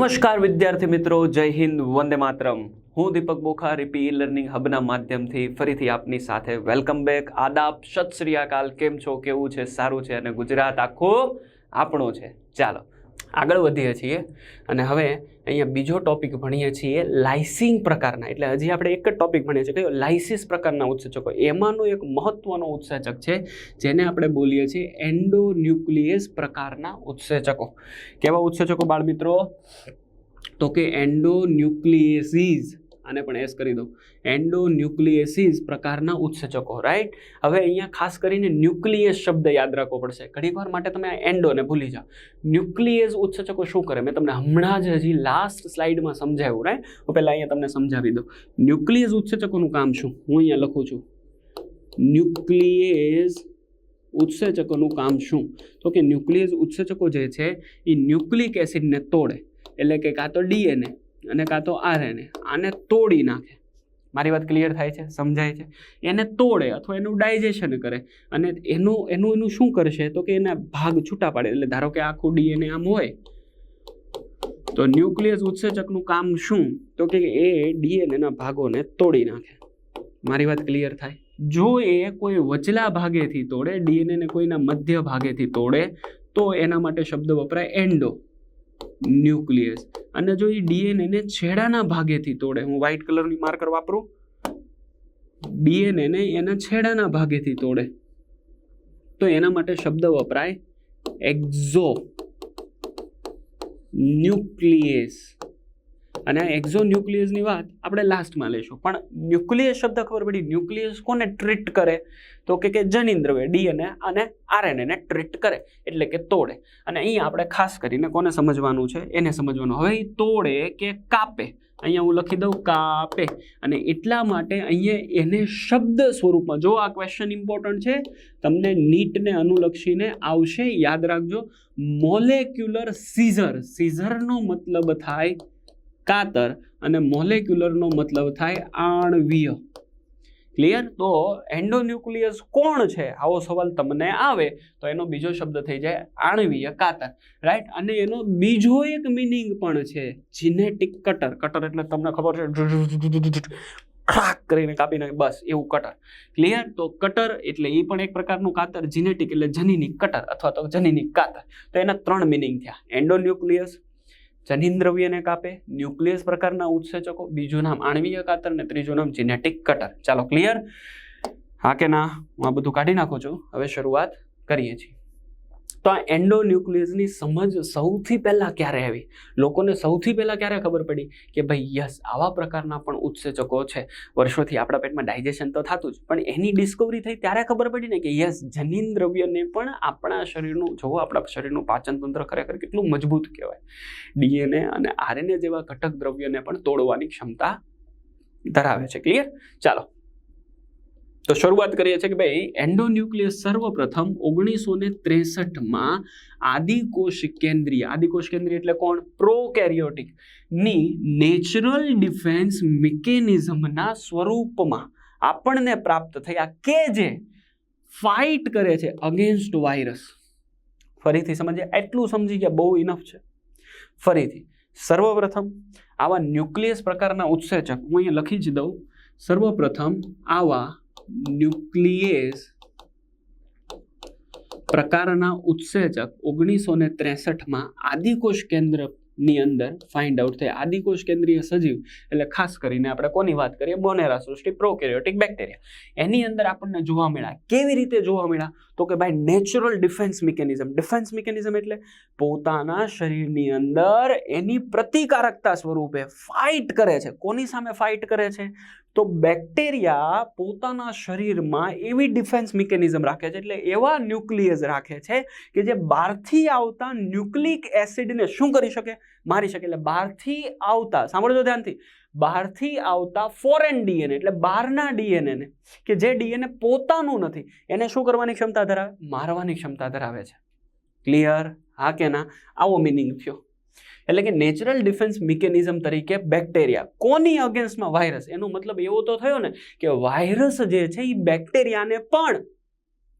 નમસ્કાર વિદ્યાર્થી મિત્રો, જય હિન્દ, વંદે માતરમ. હું દીપક બોખા રીપી લર્નિંગ હબના માધ્યમથી ફરીથી આપની સાથે વેલકમ બેક. આદાબ, સત શ્રી અકાલ. કેમ છો? કેવું છે? સારું છે? અને ગુજરાત આખું આપણું છે. ચાલો આગળ વધીએ છીએ. અને હવે અહીંયા બીજો ટોપિક ભણીએ છીએ લાઇસિંગ પ્રકારના. એટલે હજી આપણે એક જ ટોપિક ભણીએ છીએ. કયો? લાઇસિસ પ્રકારના ઉત્સેચકો. એમાંનો એક મહત્વનો ઉત્સેચક છે, જેને આપણે બોલીએ છીએ એન્ડોન્યુક્લિયસ પ્રકારના ઉત્સેચકો. કેવા ઉત્સેચકો બાળમિત્રો? તો કે એન્ડોન્યુક્લિયસીસ આને પણ એસ કરી દઉં. એન્ડોન્યુક્લિયસીસ પ્રકારના ઉત્સેચકો રાઈટ હવે અહીંયા ખાસ કરીને ન્યુક્લિયસ શબ્દ યાદ રાખવો પડશે. ઘણી વાર માટે તમે એન્ડોને ભૂલી જાઓ. ન્યુક્લિયસ ઉત્સેચકો શું કરે? મેં તમને હમણાં જ હજી લાસ્ટ સ્લાઇડમાં સમજાવ્યું રાઈટ હું પહેલાં અહીંયા તમને સમજાવી દઉં. ન્યુક્લિયસ ઉત્સેચકોનું કામ શું? હું અહીંયા લખું છું. ન્યુક્લિયસ ઉત્સેચકોનું કામ શું? તો કે ન્યુક્લિયસ ઉત્સેચકો જે છે, એ ન્યુક્લિક એસિડને તોડે. એટલે કે કાં તો ડીએનએ અને કાં તો આરએનએ આને તોડી નાખે. મારી વાત ક્લિયર થાય છે? સમજાય છે? એને તોડે અથવા એનું ડાયજેશન કરે. અને એનું એનું એનું શું કરશે? તો કે એના ભાગ છૂટા પાડે. એટલે ધારો કે આખું ડીએનએ આમ હોય, તો ન્યુક્લિયસ ઉત્સેચકનું કામ શું? તો કે એ ડીએનએના ભાગોને તોડી નાખે. મારી વાત ક્લિયર થાય? જો એ કોઈ વચલા ભાગેથી તોડે, ડીએનએને કોઈના મધ્ય ભાગેથી તોડે, તો એના માટે શબ્દ વપરાય એન્ડો. ન્યુક્લિયસ. અને જો એ ડીએનએને છેડાના ભાગેથી તોડે, હું વ્હાઇટ કલરની માર્કર વાપરું. ડીએનએને એના છેડાના ભાગેથી તોડે. તો એના માટે શબ્દ વપરાય એક્ઝો ન્યુક્લિયસ. અને એક્ઝો ન્યુક્લિયસની વાત આપણે લાસ્ટમાં લઈશું. પણ ન્યુક્લિયસ શબ્દ ખબર પડી? ન્યુક્લિયસ કોને ટ્રીટ કરે? તો કે કે જનીન દ્રવ્ય, ડીએનએ અને આરએનએને ટ્રીટ કરે, એટલે કે તોડે. અને અહીં આપણે ખાસ કરીને કોને સમજવાનું છે? એને સમજવાનું. હવે એ તોડે કે કાપે? અહીંયા હું લખી દઉં, કાપે. અને એટલા માટે અહીંયા એને શબ્દ સ્વરૂપમાં જો આ ક્વેશ્ચન ઇમ્પોર્ટન્ટ છે, તમને નીટને અનુલક્ષીને આવશે, યાદ રાખજો મોલેક્યુલર સીઝર સીઝરનો મતલબ થાય કાતર અને મોલેક્યુલરનો મતલબ થાય આણવીય. ક્લિયર તો એન્ડોન્યુક્લિયસ કોણ છે? આવો સવાલ તમને આવે તો એનો બીજો શબ્દ થઈ જાય આણવીય કાતર. રાઈટ અને એનો બીજો એક મિનિંગ પણ છે જીનેટિક કટર કટર એટલે તમને ખબર છે ક્રાક કરીને કાપી નાખે બસ એવું કટર ક્લિયર તો કટર એટલે એ પણ એક પ્રકારનું કાતર જીનેટિક એટલે જનીનિક કટર અથવા તો જનીનિક કાતર. તો એના ત્રણ મિનિંગ થયા. એન્ડોન્યુક્લિયસ જનીન દ્રવ્યને કાપે, ન્યુક્લિયસ પ્રકારના ઉત્સેચકો, બીજું નામ આણવીય કાતર ને ત્રીજું નામ જીનેટિક કટર ચાલો ક્લિયર હા કે ના? હું આ બધું કાઢી નાખું છું. હવે શરૂઆત કરીએ છીએ. તો આ એન્ડોન્યુક્લિયસની સમજ સૌથી પહેલાં ક્યારે આવી? લોકોને સૌથી પહેલાં ક્યારે ખબર પડી કે ભાઈ, યસ, આવા પ્રકારના પણ ઉત્સેચકો છે. વર્ષોથી આપણા પેટમાં ડાયજેશન તો થતું જ, પણ એની ડિસ્કવરી થઈ ત્યારે ખબર પડી ને કે યસ, જનીન દ્રવ્યને પણ આપણા શરીરનું જોવો આપણા શરીરનું પાચન તંત્ર ખરેખર કેટલું મજબૂત કહેવાય. ડીએનએ અને આરએનએ જેવા ઘટક દ્રવ્યને પણ તોડવાની ક્ષમતા ધરાવે છે. ક્લિયર? ચાલો. તો શરૂઆત કરીએ છીએ કે ભાઈ, એન્ડોન્યુક્લિયસ સર્વપ્રથમ ઓગણીસો ને ત્રેસઠમાં આદિકોષ કેન્દ્રીય આદિકોષ કેન્દ્રીય એટલે કોણ? પ્રોકેરિયોટિકની નેચરલ ડિફેન્સ મિકેનિઝમના સ્વરૂપમાં આપણને પ્રાપ્ત થયા કે જે ફાઇટ કરે છે અગેન્સ્ટ વાયરસ. ફરીથી સમજીએ, એટલું સમજી ગયા, બહુ ઇનફ છે. ફરીથી, સર્વપ્રથમ આવા ન્યુક્લિયસ પ્રકારના ઉત્સેચક, હું અહીંયા લખી જ દઉં, સર્વપ્રથમ આવા ન્યુક્લિયસ પ્રકારના ઉત્સેચક ઓગણીસો ને ત્રેસઠમાં આદિકોષ કેન્દ્રની અંદર ફાઇન્ડ આઉટ થયા. આદિકોષ કેન્દ્રીય સજીવ, એટલે ખાસ કરીને આપણે કોની વાત કરીએ? બોનેરા સૃષ્ટિ, પ્રોકેરિયોટિક બેક્ટેરિયા. એની અંદર આપણને જોવા મળ્યા. કેવી રીતે જોવા મળ્યા? તો કે ભાઈ natural defence mechanism defence mechanism એટલે પોતાના શરીરની અંદર એની પ્રતિકારકતા સ્વરૂપે ફાઇટ કરે છે. કોની સામે ફાઇટ કરે છે? તો બેક્ટેરિયા પોતાના શરીરમાં એવી ડિફેન્સ મિકેનિઝમ રાખે છે, એટલે એવા ન્યુક્લિયસ રાખે છે કે જે બહારથી આવતા ન્યુક્લિક એસિડને શું કરી શકે? મારી શકે. એટલે બહારથી આવતા, સાંભળજો ધ્યાનથી. બહારથી આવતા ફોરેન ડીએનએ, એટલે બહારના ડીએનએને, કે જે ડીએનએ પોતાનું નથી, એને શું કરવાની ક્ષમતા ધરાવે? મારવાની ક્ષમતા ધરાવે છે. ક્લિયર હા કે ના? આવો મિનિંગ થયો. એટલે કે નેચરલ ડિફેન્સ મિકેનિઝમ તરીકે બેક્ટેરિયા કોની અગેન્સ્ટમાં વાયરસ એનો મતલબ એવો તો થયો ને કે વાયરસ જે છે એ બેક્ટેરિયાને પણ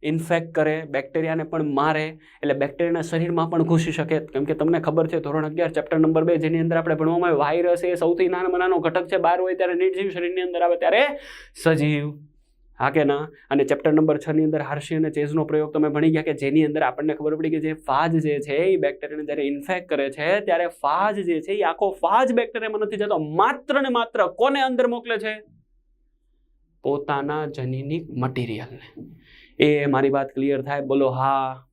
ઇન્ફેક્ટ કરે બેક્ટેરિયાને પણ મારે, એટલે બેક્ટેરિયાના શરીરમાં પણ ઘૂસી શકે. કેમ કે તમને ખબર છે ધોરણ અગિયાર ચેપ્ટર નંબર બે જેની અંદર આપણે ભણવામાં આવે વાયરસ એ સૌથી નાનામાં નાનો ઘટક છે બહાર હોય ત્યારે નિર્જીવ શરીરની અંદર આવે ત્યારે સજીવ. હા કે ના? અને ચેપ્ટર નંબર છની અંદર હાર્શી અને ચેઝનો પ્રયોગ તમે ભણી ગયા કે જેની અંદર આપણને ખબર પડી કે જે ફાજ જે છે એ બેક્ટેરિયાને જ્યારે ઇન્ફેક્ટ કરે છે, ત્યારે ફાજ જે છે એ આખો ફાજ બેક્ટેરિયામાં નથી જતો. માત્ર ને માત્ર કોને અંદર મોકલે છે? પોતાના જનીનિક મટીરિયલને એ મારી વાત ક્લિયર થાય? બોલો, હા.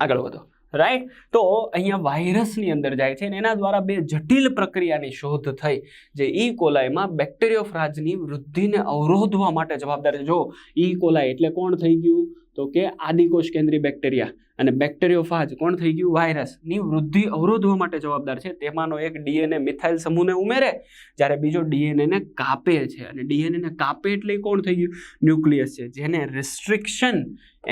આગળ વધો. રાઈટ તો અહીંયા વાયરસની અંદર જાય છે અને એના દ્વારા બે જટિલ પ્રક્રિયાની શોધ થઈ જે ઈ કોલાઈમાં બેક્ટેરિયોફ્રાજની વૃદ્ધિને અવરોધવા માટે જવાબદાર છે. જો ઈ કોલાઈ એટલે કોણ થઈ ગયું? તો કે આદિકોષ કેન્દ્રી બેક્ટેરિયા. અને બેક્ટેરિયોફાજ કોણ થઈ ગયું? વાયરસની વૃદ્ધિ અવરોધવા માટે જવાબદાર છે. તેમાંનો એક ડીએનએ મિથાઇલ સમૂહને ઉમેરે, જ્યારે બીજો ડીએનએને કાપે છે. અને ડીએનએને કાપે એટલે કોણ થઈ ગયું? ન્યુક્લિયસ છે, જેને રિસ્ટ્રિક્શન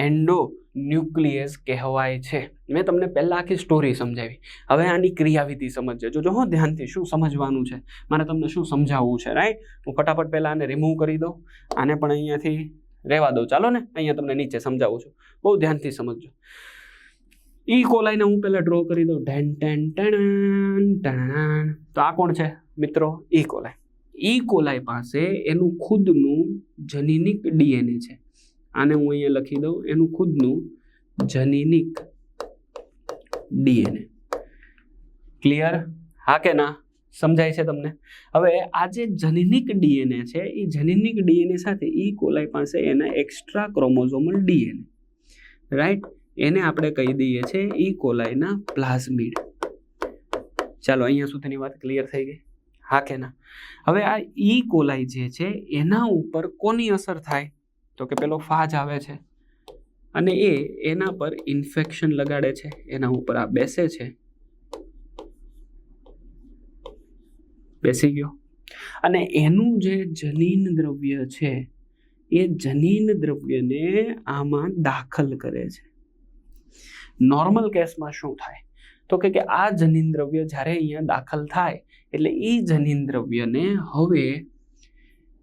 એન્ડો ન્યુક્લિયસ કહેવાય છે. મેં તમને પહેલાં આખી સ્ટોરી સમજાવી. હવે આની ક્રિયાવિધિ સમજજો. જોજો હો, ધ્યાનથી. શું સમજવાનું છે? મારે તમને શું સમજાવવું છે રાઈટ હું ફટાફટ પહેલાં આને રિમૂવ કરી દઉં. આને પણ અહીંયાથી રહેવા દઉં. ચાલો ને, અહીંયા તમને નીચે સમજાવું છું. બહુ ધ્યાનથી સમજજો. ઈ કોલાઈને હું પહેલાં ડ્રો કરી દઉં. ટેન ટેન ટણ ટણ તો આ કોણ છે? મિત્રો, ઈ કોલાઈ ઈ કોલાઈ પાસે એનું ખુદનું જનીનિક ડીએનએ છે. આને હું અહીંયા લખી દઉં. એનું ખુદનું જનીનિક ડીએનએ. ક્લિયર હા કે ના? સમજાય છે તમને? હવે આ જે જનીનિક ડીએનએ છે, એ જનીનિક ડીએનએ સાથે ઈ કોલાઈ પાસે એના એક્સ્ટ્રા ક્રોમોઝોમલ ડીએનએ. રાઈટ એને આપણે કહી દઈએ છીએ ઈ કોલાઈના પ્લાઝમિડ. ચાલો, અહીંયા સુધીની વાત ક્લિયર થઈ ગઈ. હા કે ના? હવે આ ઈ કોલાઈ જે છે, એના ઉપર કોની અસર થાય? તો કે પેલો ફાજ આવે છે. અને એ એના પર ઇન્ફેક્શન લગાડે છે. એના ઉપર આ બેસે છે. બેસી ગયો. અને એનું જે જનીન દ્રવ્ય છે, એ જનીન દ્રવ્યને આમાં દાખલ કરે છે. નોર્મલ કેસમાં શું થાય? તો કે આ જનીન દ્રવ્ય જ્યારે અહીંયા દાખલ થાય, એટલે એ જનીન દ્રવ્યને હવે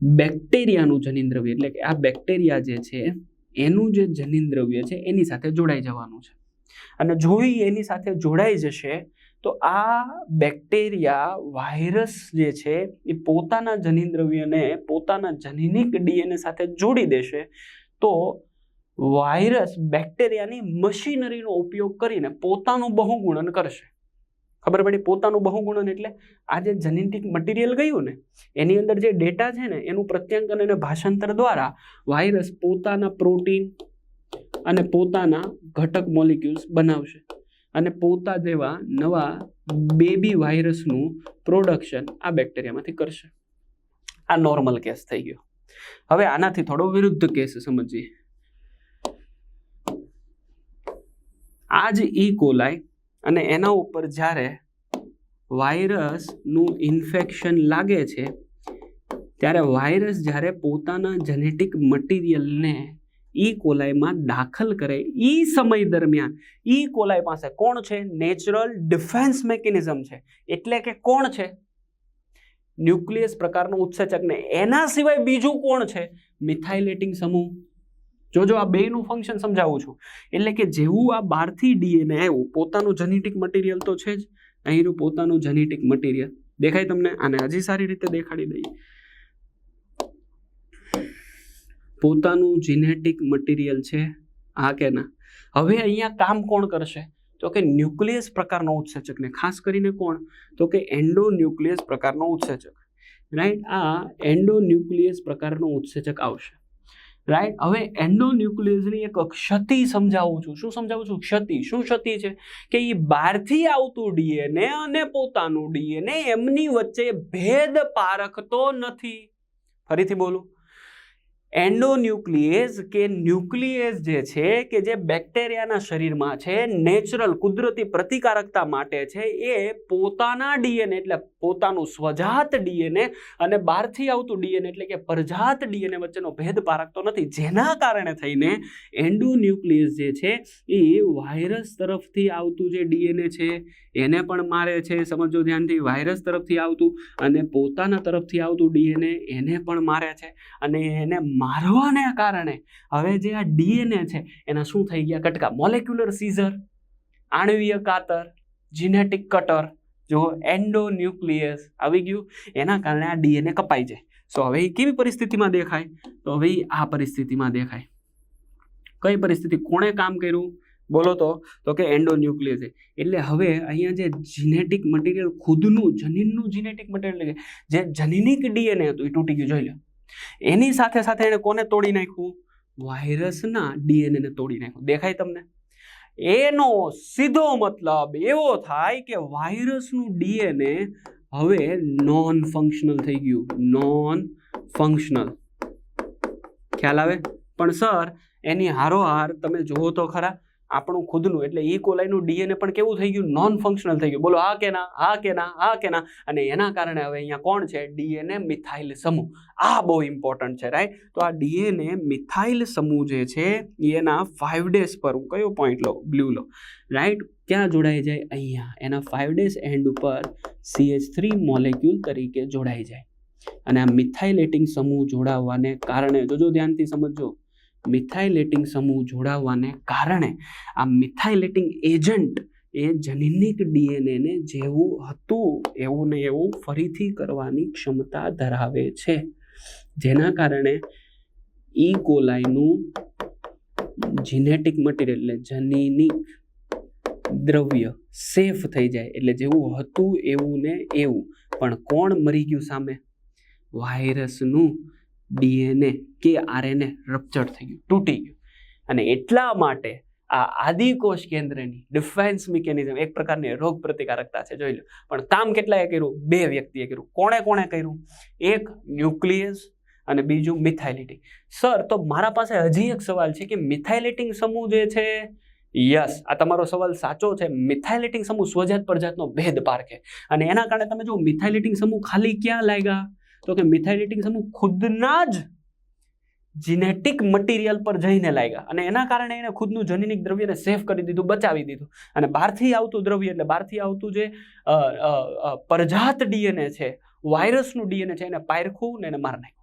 બેક્ટેરિયાનું જનીન દ્રવ્ય, એટલે કે આ બેક્ટેરિયા જે છે, એનું જે જનીન દ્રવ્ય છે, એની સાથે જોડાઈ જવાનું છે. અને જો એની સાથે જોડાઈ જશે તો આ બેક્ટેરિયા વાયરસ જે છે, એ પોતાના જનીન દ્રવ્યને પોતાના જનીનિક ડીએનએ સાથે જોડી દેશે. તો વાયરસ બેક્ટેરિયાની મશીનરીનો ઉપયોગ કરીને પોતાનું બહુગુણન કરશે. ખબર પડી? પોતાનું બહુગુણન એટલે આ જે જનીટિક મટીરિયલ ગયું ને, એની અંદર જે ડેટા છે ને, એનું પ્રત્યાંકન અને ભાષાંતર દ્વારા વાયરસ પોતાના પ્રોટીન અને પોતાના ઘટક મોલિક્યુલ્સ બનાવશે. અને પોતા જેવા નવા બેબી વાયરસનું પ્રોડક્શન આ બેક્ટેરિયામાંથી કરશે. આ નોર્મલ કેસ થઈ ગયો. હવે આનાથી થોડો વિરુદ્ધ કેસ સમજીએ. આ જ ઈ કોલાય અને એના ઉપર જ્યારે વાયરસનું ઇન્ફેક્શન લાગે છે, ત્યારે વાયરસ જ્યારે પોતાના જેનેટિક મટીરિયલને ઈ કોલાઈમાં દાખલ કરે ઈ સમય દરમિયાન. ઈ કોલાઈ પાસે કોણ છે? નેચરલ ડિફેન્સ મેકેનિઝમ છે. એટલે કે કોણ છે? ન્યુક્લિયસ પ્રકારનો ઉત્સેચક ને એના સિવાય બીજું કોણ છે? મિથાઇલેટિંગ સમૂહ. જોજો, આ બેયનું ફંક્શન સમજાવું છું. એટલે કે જેવું આ બહારથી ડીએનએ આવ્યું, પોતાનું જેનેટિક મટીરિયલ તો છે જ. અહીંનું પોતાનું જેનેટિક મટીરિયલ દેખાય તમને? આને હજી સારી રીતે દેખાડી દઈએ. પોતાનું જીનેટિક મટીરિયલ છે. હા કે ના? હવે અહીંયા કામ કોણ કરશે? તો કે ન્યુક્લિયસ પ્રકારનો ઉત્સેચક ને ખાસ કરીને કોણ? તો કે એન્ડોન્યુક્લિયસ પ્રકારનો ઉત્સેચક. રાઈટ આ એન્ડોન્યુક્લિયસ પ્રકારનો ઉત્સેચક આવશે. રાઈટ હવે એન્ડોન્યુક્લિયસની એક ક્ષતિ સમજાવું છું. શું સમજાવું છું? ક્ષતિ. શું ક્ષતિ છે? કે એ બહારથી આવતું ડીએનએ અને પોતાનું ડીએનએ એમની વચ્ચે ભેદ પારખતો નથી. ફરીથી બોલું. એન્ડોન્યુક્લિયસ કે ન્યુક્લિયસ જે છે, કે જે બેક્ટેરિયાના શરીરમાં છે, નેચરલ કુદરતી પ્રતિકારકતા માટે છે, એ પોતાના ડીએનએ એટલે પોતાનું સ્વજાત ડીએનએ અને બહારથી આવતું ડીએનએ એટલે કે પરજાત ડીએનએ વચ્ચેનો ભેદ પારખતો નથી. જેના કારણે થઈને એન્ડોન્યુક્લિયસ જે છે એ વાયરસ તરફથી આવતું જે ડીએનએ છે, એને પણ મારે છે, સમજો ધ્યાનથી, વાયરસ તરફથી આવતું અને પોતાના તરફથી આવતું ડીએનએ એને પણ મારે છે અને એને મારવાને કારણે હવે જે આ ડીએનએ છે એના શું થઈ ગયા? કટકા. મોલેક્યુલર સીઝર આણવીય કાતર જીનેટિક કટર જો એન્ડોન્યુક્લિયસ આવી ગયું, એના કારણે આ ડીએનએ કપાઈ જાય. સો હવે એ કેવી પરિસ્થિતિમાં દેખાય? તો હવે આ પરિસ્થિતિમાં દેખાય. કઈ પરિસ્થિતિ? કોણે કામ કર્યું? બોલો તો. તો કે એન્ડો ન્યુક્લિયસ એટલે હવે અહીંયા જે જીનેટિક મટીરિયલ, ખુદનું, જનીનનું જીનેટિક મટીરિયલ જે જનીનિક ડીએનએ હતું, એ તૂટી ગયું, જોઈ લો. એની સાથે સાથે એણે કોને તોડી નાખ્યું? વાયરસના ડીએનએને તોડી નાખ્યું. દેખાય તમને? એનો સીધો મતલબ એવો થાય કે વાયરસનું ડીએનએ હવે નોન ફંક્શનલ થઈ ગયું. નોન ફંક્શનલ ખ્યાલ આવે? પણ સર, એની હારોહાર તમે જુઓ તો ખરા આપણું ખુદનું, એટલે ઈ કોલાઈનું ડીએનએ પણ કેવું થઈ ગયું? નોન ફંક્શનલ થઈ ગયું. બોલો, આ કે ના આ કે ના આ કે ના અને એના કારણે હવે અહીંયા કોણ છે? ડીએનએ મિથાઇલ સમૂહ. આ બહુ ઇમ્પોર્ટન્ટ છે રાઈટ તો આ ડીએનએ મિથાઇલ સમૂહ જે છે, એના ફાઇવ ડેઝ પર હું કયો point low blue low right ક્યાં જોડાઈ જાય? અહીંયા. એના ફાઇવ ડેઝ એન્ડ ઉપર સીએચ થ્રી મોલેક્યુલ તરીકે જોડાઈ જાય. અને આ મિથાઇલેટિંગ સમૂહ જોડાવાને કારણે જોજો ધ્યાનથી સમજજો મિથાઇલેટિંગ સમૂહ જોડાવાને કારણે આ મિથાઇલેટિંગ એજન્ટ એ જનીનિક ડીએનએને જેવું હતું એવું ને એવું ફરીથી કરવાની ક્ષમતા ધરાવે છે. જેના કારણે ઈ કોલાઈનું જીનેટિક મટીરિયલ એટલે જનીનિક દ્રવ્ય સેફ થઈ જાય એટલે જેવું હતું એવું ને એવું. પણ કોણ મરી ગયું સામે? વાયરસનું ડીએનએ કે આરએનએ રપ્ચર થઈ ગયું, તૂટી ગયું. અને એટલા માટે આ આદિકોષ કેન્દ્રની ડિફેન્સ મિકેનિઝમ એક પ્રકારની રોગ પ્રતિકારકતા છે, જોઈ લો. પણ કામ કેટલાએ કર્યું? બે વ્યક્તિએ કર્યું. કોણે કોણે કર્યું? એક ન્યુક્લિયસ અને બીજું મિથાઇલિટી સર, તો મારા પાસે હજી એક સવાલ છે કે મિથાઇલેટિંગ સમૂહ જે છે? યસ. આ તમારો સવાલ સાચો છે. મિથાઇલેટિંગ સમૂહ સ્વજાત પ્રજાતનો ભેદ પારખે અને એના કારણે તમે જો મિથાઇલેટિંગ સમૂહ ખાલી ક્યાં લાગ્યા? તો કે મિથાઇલેટિંગ સમૂહ ખુદના જ જીનેટિક મટીરિયલ પર જઈને લાગ્યા અને એના કારણે એને ખુદનું જનીનિક દ્રવ્યને સેફ કરી દીધું, બચાવી દીધું. અને બહારથી આવતું દ્રવ્ય એટલે બહારથી આવતું જે પરજાત ડીએનએ છે, વાયરસનું ડીએનએ છે, એને પાયરખું ને એને માર નાખ્યું.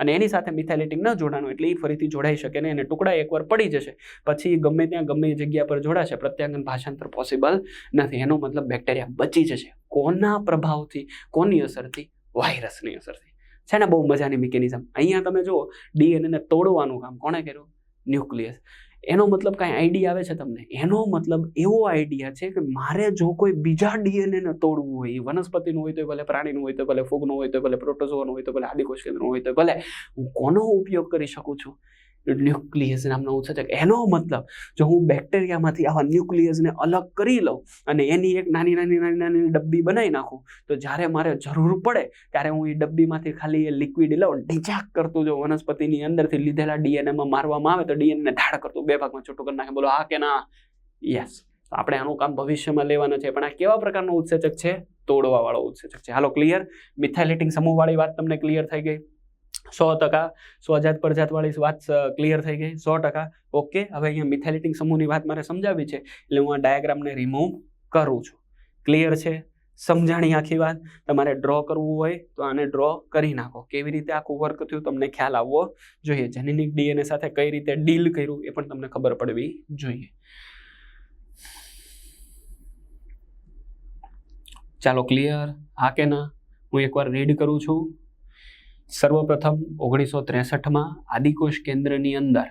અને એની સાથે મિથાઇલેટિંગ ન જોડાણું એટલે એ ફરીથી જોડાઈ શકે ને એને ટુકડા એકવાર પડી જશે. પછી ગમે ત્યાં ગમે એ જગ્યા પર જોડાશે પ્રત્યાંગન ભાષાંતર પોસિબલ નથી. એનો મતલબ બેક્ટેરિયા બચી જશે. કોના પ્રભાવથી, કોની અસરથી? વાયરસની અસરથી છે ને? બહુ મજાની મિકેનિઝમ અહીંયા તમે જુઓ ડીએનએને તોડવાનું કામ કોણે કર્યું? ન્યુક્લિયસ એનો મતલબ કાંઈ આઈડિયા આવે છે તમને? એનો મતલબ એવો આઈડિયા છે કે મારે જો કોઈ બીજા ડીએનએને તોડવું હોય, વનસ્પતિનું હોય તો ભલે પ્રાણીનું હોય તો ભલે ફૂગનું હોય તો ભલે પ્રોટોઝોનું હોય તો ભલે આદિકોષ કેન્દ્રનું હોય તો ભલે, હું કોનો ઉપયોગ કરી શકું છું? ન્યુક્લિયસ નામનો ઉત્સેચક એનો મતલબ જો હું બેક્ટેરિયામાંથી આવા ન્યુક્લિયસને અલગ કરી લઉં અને એની એક નાની નાની નાની નાની ડબ્બી બનાવી નાખું, તો જ્યારે મારે જરૂર પડે ત્યારે હું એ ડબ્બીમાંથી ખાલી એ લિક્વિડ લઉં ડિજાક કરતું જો વનસ્પતિની અંદરથી લીધેલા ડીએનએમાં મારવામાં આવે તો ડીએનએને ધાડ કરતું, બે ભાગમાં છૂટું કરી નાખે. બોલો, આ કે ના? યસ આપણે આનું કામ ભવિષ્યમાં લેવાનું છે. પણ આ કેવા પ્રકારનો ઉત્સેચક છે? તોડવા વાળો ઉત્સેચક છે. હાલો ક્લિયર મિથાઇલેટિંગ સમૂહવાળી વાત તમને ક્લિયર થઈ ગઈ? સો ટકા. સ્વજાત પરજાતવાળી વાત ક્લિયર થઈ ગઈ. સો ટકા. ઓકે, હવે અહીંયા મિથાઇલેટિંગ સમૂહની વાત મારે સમજાવી છે, એટલે હું આ ડાયાગ્રામને રિમૂવ કરું છું. ક્લિયર છે? સમજાણી આખી વાત? તમારે ડ્રો કરવું હોય, તો આને ડ્રો કરી નાખો. કેવી રીતે આખું વર્ક થયું તમને ખ્યાલ આવવો જોઈએ. જેનેટિક ડીએનએ સાથે કઈ રીતે ડીલ કર્યું એ પણ તમને ખબર પડવી જોઈએ. ચાલો ક્લિયર હા કે ના? હું એકવાર રીડ કરું છું. સર્વપ્રથમ ઓગણીસો ત્રેસઠમાં આદિકોષ કેન્દ્રની અંદર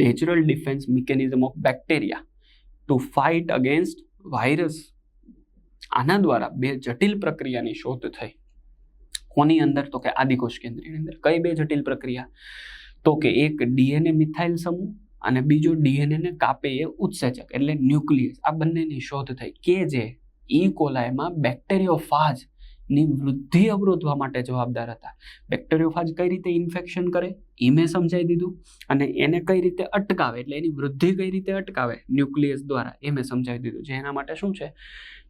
natural defence mechanism of bacteria to fight against virus આના દ્વારા બે જટિલ પ્રક્રિયાની શોધ થઈ. કોની અંદર? તો કે આદિકોષ કેન્દ્રની અંદર. કઈ બે જટિલ પ્રક્રિયા? તો કે એક ડીએનએ મિથાઇલ સમૂહ અને બીજો ડીએનએને કાપે એ ઉત્સેચક એટલે ન્યુક્લિયસ. આ બંનેની શોધ થઈ. કે જે ઈ કોલાયમાં બેક્ટેરિયોફાજ ની વૃદ્ધિ અવરોધવા માટે જવાબદાર હતા. બેક્ટેરિયોફાજ કઈ રીતે ઇન્ફેક્શન કરે? એ મેં સમજાવી દીધું અને એને કઈ રીતે અટકાવે? એટલે એની વૃદ્ધિ કઈ રીતે અટકાવે? ન્યુક્લિયસ દ્વારા એ મેં સમજાવી દીધું જે એના માટે શું છે?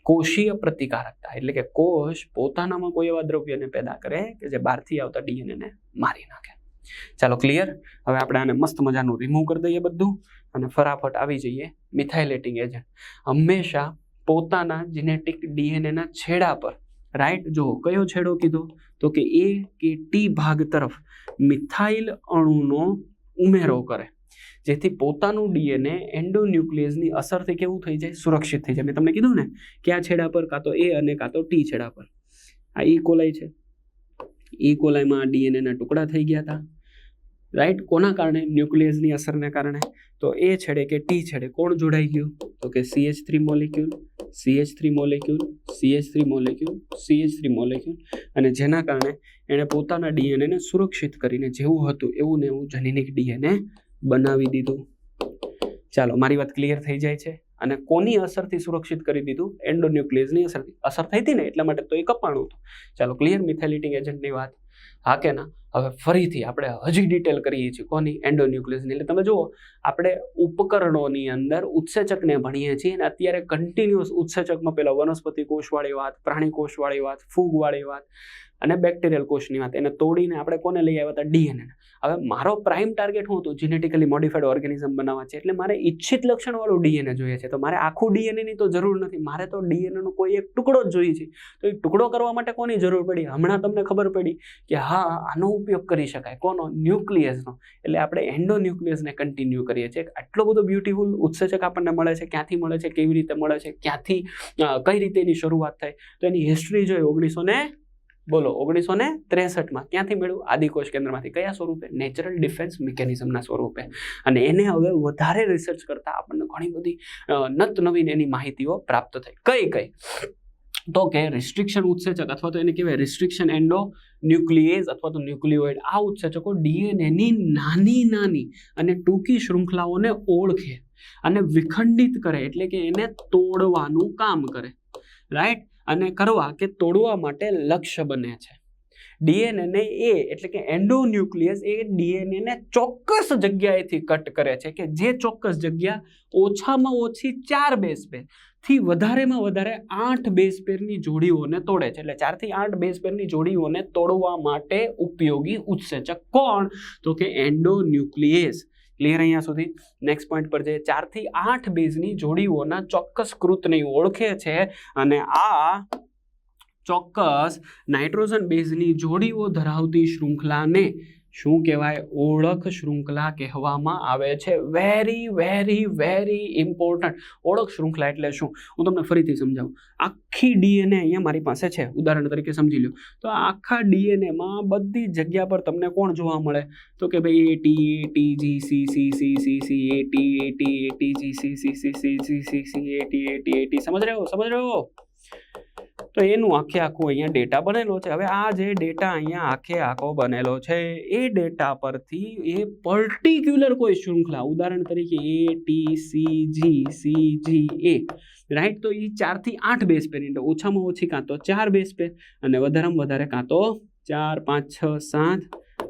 કોષીય પ્રતિકારકતા એટલે કે કોષ પોતાનામાં કોઈ એવા દ્રવ્યને પેદા કરે કે જે બહારથી આવતા ડીએનએને મારી નાખે. ચાલો ક્લિયર હવે આપણે આને મસ્ત મજાનું રિમૂવ કરી દઈએ બધું અને ફટાફટ આવી જઈએ મિથાઇલેટિંગ એજન્ટ હંમેશા પોતાના જીનેટિક ડીએનએના છેડા પર રાઈટ જો કયો છેડો કીધો? તો કે એ કે ટી ભાગ તરફ મિથાઇલ અણુનો ઉમેરો કરે. જેથી પોતાનું ડીએનએ એન્ડોન્યુક્લિયસની અસરથી કેવું થઈ જાય? સુરક્ષિત થઈ જાય. મેં તમને કીધું ને કે આ છેડા પર કાં તો એ અને કાં તો ટી છેડા પર. આ ઈ કોલાઈ છે. ઈ કોલાઈમાં ડીએનએના ટુકડા થઈ ગયા હતા રાઈટ કોના કારણે? ન્યુક્લિયસની અસરને કારણે. તો એ છેડે કે ટી છેડે કોણ જોડાઈ ગયું? તો કે CH three molecule, CH three molecule, CH three molecule, CH three molecule. અને જેના કારણે એણે પોતાના ડીએનએને સુરક્ષિત કરીને જેવું હતું એવું ને એવું જનીનિક ડીએનએ બનાવી દીધું. ચાલો, મારી વાત ક્લિયર થઈ જાય છે. અને કોની અસરથી સુરક્ષિત કરી દીધું? એન્ડોન્યુક્લિયસની અસરથી. અસર થઈ હતી ને, એટલા માટે તો એ કપાણું હતું. ચાલો ક્લિયર મિથેલિટિંગ એજન્ટની વાત. હા કે ના હવે ફરીથી આપણે હજી ડિટેલ કરીએ છીએ કોની? એન્ડોન્યુક્લિયસની. એટલે તમે જુઓ, આપણે ઉપકરણોની અંદર ઉત્સેચકને ભણીએ છીએ અને અત્યારે કન્ટિન્યુઅસ ઉત્સેચકમાં પેલા વનસ્પતિ કોષવાળી વાત, પ્રાણી કોષવાળી વાત, ફૂગવાળી વાત અને બેક્ટેરિયલ કોષની વાત. એને તોડીને આપણે કોને લઈ આવ્યા હતા? ડીએનએ હવે મારો પ્રાઇમ ટાર્ગેટ હું હતું જીનેટિકલી મોડિફાઈડ ઓર્ગેનિઝમ બનાવવા છે, એટલે મારે ઈચ્છિત લક્ષણવાળું ડીએનએ જોઈએ છે. તો મારે આખું ડીએનએની તો જરૂર નથી. મારે તો ડીએનએનો કોઈ એક ટુકડો જ જોઈએ છે. તો એ ટુકડો કરવા માટે કોની જરૂર પડી? હમણાં તમને ખબર પડી કે હા, આનો ઉપયોગ કરી શકાય. કોનો? ન્યુક્લિયસનો એટલે આપણે એન્ડો ન્યુક્લિયસને કન્ટિન્યુ કરીએ છીએ. આટલો બધો બ્યુટીફુલ ઉત્સેચક આપણને મળે છે. ક્યાંથી મળે છે? કેવી રીતે મળે છે? ક્યાંથી કઈ રીતે એની શરૂઆત થાય? તો એની હિસ્ટ્રી જોઈએ ઓગણીસો ને બોલો ઓગણીસો ને ત્રેસઠમાં ક્યાંથી મેળવ્યું? આદિકોષ કેન્દ્રમાંથી. કયા સ્વરૂપે? નેચરલ ડિફેન્સ મિકેનિઝમના સ્વરૂપે. અને એને હવે વધારે રિસર્ચ કરતા આપણને ઘણી બધી નત નવીન એની માહિતીઓ પ્રાપ્ત થઈ. કઈ કઈ? તો કે રિસ્ટ્રિક્શન ઉત્સેચક અથવા તો એને કહેવાય રિસ્ટ્રિક્શન એન્ડો ન્યુક્લિએઝ અથવા તો ન્યુક્લિયોઇડ આ ઉત્સેચકો ડીએનએની નાની નાની અને ટૂંકી શૃંખલાઓને ઓળખે અને વિખંડિત કરે, એટલે કે એને તોડવાનું કામ કરે. રાઈટ અને કરવા કે તોડવા માટે લક્ષ્ય બને છે. ડીએનએને એ એટલે કે એન્ડોન્યુક્લિયસ એ ડીએનએને ચોક્કસ જગ્યાએથી કટ કરે છે કે જે ચોક્કસ જગ્યા ઓછામાં ઓછી ચાર બેઝ પેરથી વધારેમાં વધારે આઠ બેઝ પેરની જોડીઓને તોડે છે. એટલે ચારથી આઠ બેઝ પેરની જોડીઓને તોડવા માટે ઉપયોગી ઉત્સેચક કોણ? તો કે એન્ડોન્યુક્લિયસ. ક્લિયર અહીંયા સુધી? નેક્સ્ટ પોઈન્ટ પર જે ચારથી આઠ બેઝની જોડીઓના ચોક્કસ કૃતની ઓળખે છે અને આ ચોક્કસ નાઇટ્રોજન બેઝની જોડીઓ ધરાવતી શૃંખલાને શું કહેવાય ઓળખ શૃંખલા કહેવામાં આવે છે વેરી વેરી વેરી ઇમ્પોર્ટન્ટ ઓળખ શૃંખલા એટલે શું હું તમને ફરીથી સમજાવું આખી ડીએનએ અહીંયા મારી પાસે છે ઉદાહરણ તરીકે સમજી લો તો આખા ડીએનએમાં બધી જગ્યા પર તમને કોણ જોવા મળે તો કે ભાઈ A T A T G C C C C C A T A T A T G C C C C C C C A T A T A T સમજ રહ્યો સમજ રહ્યો તો એનું આખે આખું અહીંયા ડેટા બનેલો છે. હવે આ જે ડેટા અહીંયા આખે આખો બનેલો છે, એ ડેટા પરથી એ પર્ટિક્યુલર કોઈ શૃંખલા, ઉદાહરણ તરીકે A T C G C G A right તો એ ચારથી આઠ બેઝ પેર એટલે ઓછામાં ઓછી કાં તો ચાર બેઝ પેર અને વધારેમાં વધારે કાં તો ચાર, પાંચ, છ, સાત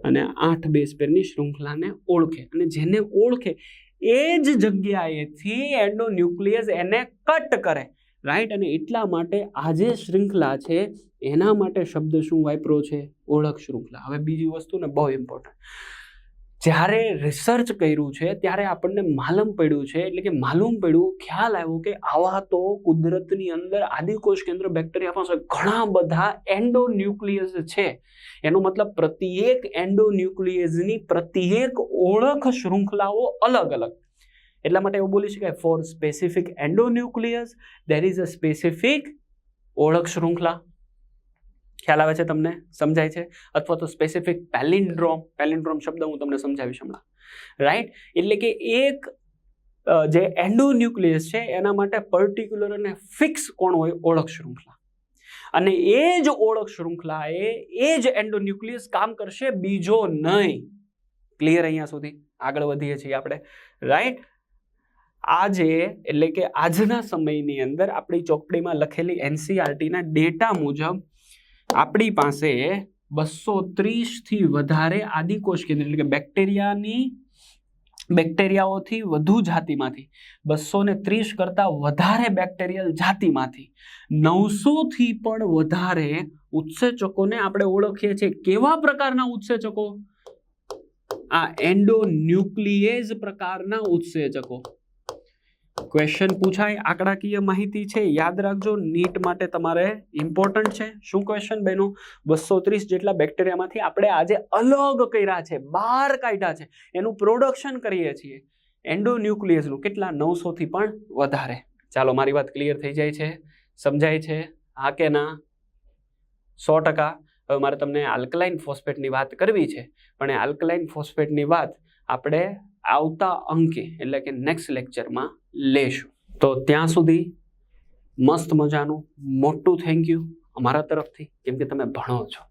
અને આઠ બેઝ પેરની શૃંખલાને ઓળખે. અને જેને ઓળખે એ જ જગ્યાએથી એન્ડોન્યુક્લિયસ એને કટ કરે. રાઈટ અને એટલા માટે આ જે શૃંખલા છે, એના માટે શબ્દ શું વાપરો છે? ઓળખ શૃંખલા. હવે બીજી વસ્તુ ને બહુ ઇમ્પોર્ટન્ટ જ્યારે રિસર્ચ કર્યું છે, ત્યારે આપણને માલમ પડ્યું છે, એટલે કે માલુમ પડ્યું, ખ્યાલ આવ્યો કે આવા તો કુદરતની અંદર આદિકોષ કેન્દ્ર બેક્ટેરિયા પાસે ઘણા બધા એન્ડોન્યુક્લિયસ છે. એનો મતલબ પ્રત્યેક એન્ડોન્યુક્લિયસની પ્રત્યેક ઓળખ શૃંખલાઓ અલગ અલગ એટલા માટે એવું બોલી શકાય for specific endonuclease there is a specific ઓળખ શૃંખલા. ખ્યાલ આવે છે તમને? સમજાય છે? અથવા તો સ્પેસિફિક પેલિન્ડ્રોમ પેલિન્ડ્રોમ શબ્દ હું તમને સમજાવીશ હમણાં. રાઈટ એટલે કે એક જે એન્ડોન્યુક્લિયસ છે, એના માટે પર્ટિક્યુલર અને ફિક્સ કોણ હોય? ઓળખ શૃંખલા. અને એ જ ઓળખ શૃંખલા એ જ એન્ડોન્યુક્લિયસ કામ કરશે બીજો નહીં. ક્લિયર અહીંયા સુધી? આગળ વધીએ છીએ આપણે. રાઈટ આજે, એટલે કે આજના સમયની અંદર આપણી ચોપડીમાં લખેલી એનસીઆરટીના ડેટા મુજબ આપણી પાસે બસો ત્રીસથી વધારે આદિકોષ કેન્દ્ર, એટલે કે બેક્ટેરિયાની, બેક્ટેરિયાઓથી વધુ જાતિમાંથી, બસો ને ત્રીસ કરતાં વધારે બેક્ટેરિયલ જાતિમાંથી, નવસોથી પણ વધારે ઉત્સેચકોને આપણે ઓળખીએ છીએ. કેવા પ્રકારના ઉત્સેચકો? આ એન્ડોન્યુક્લિએઝ પ્રકારના ઉત્સેચકો. ક્વેશ્ચન પૂછાય, આંકડાકીય માહિતી છે, યાદ રાખજો નીટ માટે તમારે ઇમ્પોર્ટન્ટ છે. શું ક્વેશ્ચન બેનો? બસો ત્રીસ જેટલા બેક્ટેરિયામાંથી આપણે આજે અલગ કર્યા છે, બહાર કાઢ્યા છે. એનું પ્રોડક્શન કરીએ છીએ. એન્ડોન્યુક્લિયસનું કેટલા? નવસોથી પણ વધારે. ચાલો, મારી વાત ક્લિયર થઈ જાય છે. સમજાય છે? હા કે ના? સો ટકા. હવે મારે તમને આલ્કલાઇન ફોસ્ફેટની વાત કરવી છે. પણ એ આલ્કલાઇન ફોસ્ફેટની વાત આપણે આવતા અંકે, એટલે કે નેક્સ્ટ લેક્ચરમાં લેશું. તો ત્યાં સુધી મસ્ત મજાનું, મોટું થેન્ક યુ અમારા તરફથી. કેમ કે તમે ભણો છો.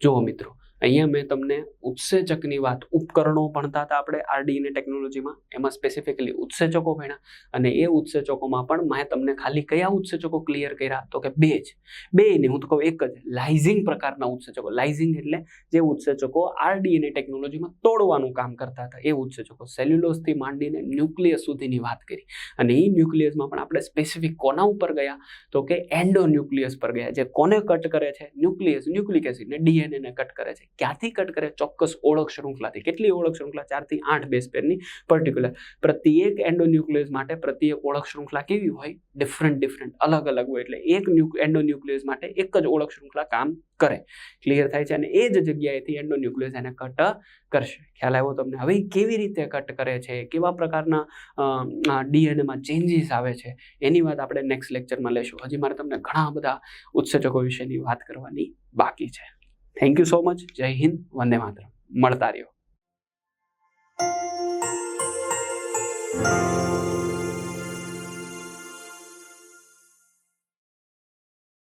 જુઓ મિત્રો અહીંયા મેં તમને ઉત્સેચકની વાત, ઉપકરણો ભણતા હતા આપણે આરડીને ટેકનોલોજીમાં એમાં સ્પેસિફિકલી ઉત્સેચકો ભણ્યા અને એ ઉત્સેચકોમાં પણ મેં તમને ખાલી કયા ઉત્સેચકો ક્લિયર કર્યા? તો કે બે જ. બે નહીં હું તો કહું એક જ લાઇઝિંગ પ્રકારના ઉત્સેચકો. લાઇઝિંગ એટલે જે ઉત્સેચકો આરડીએનએ ટેકનોલોજીમાં તોડવાનું કામ કરતા હતા. એ ઉત્સેચકો સેલ્યુલોસથી માંડીને ન્યુક્લિયસ સુધીની વાત કરી. અને એ ન્યુક્લિયસમાં પણ આપણે સ્પેસિફિક કોના ઉપર ગયા? તો કે એન્ડો ન્યુક્લિયસ પર ગયા. જે કોને કટ કરે છે? ન્યુક્લિયસ ન્યુક્લિક એસિડને ડીએનએને કટ કરે છે. ક્યાંથી કટ કરે? ચોક્કસ ઓળખ શૃંખલાથી. કેટલી ઓળખ શૃંખલા? ચારથી આઠ બેઝ પેરની પર્ટિક્યુલર પ્રત્યેક એન્ડોન્યુક્લિયસ માટે પ્રત્યેક ઓળખ શૃંખલા કેવી હોય? ડિફરન્ટ ડિફરન્ટ અલગ અલગ હોય એટલે એક એન્ડોન્યુક્લિયસ માટે એક જ ઓળખ શૃંખલા કામ કરે. ક્લિયર થાય છે? અને એ જ જગ્યાએથી એન્ડોન્યુક્લિયસ એને કટ કરશે. ખ્યાલ આવ્યો તમને? હવે કેવી રીતે કટ કરે છે? કેવા પ્રકારના ડીએનએમાં ચેન્જીસ આવે છે? એની વાત આપણે નેક્સ્ટ લેક્ચરમાં લેશું. હજી મારે તમને ઘણા બધા ઉત્સેચકો વિશેની વાત કરવાની બાકી છે. થેન્ક યુ સો મચ જય હિન્દ વંદે માતરમ મળતા રહ્યો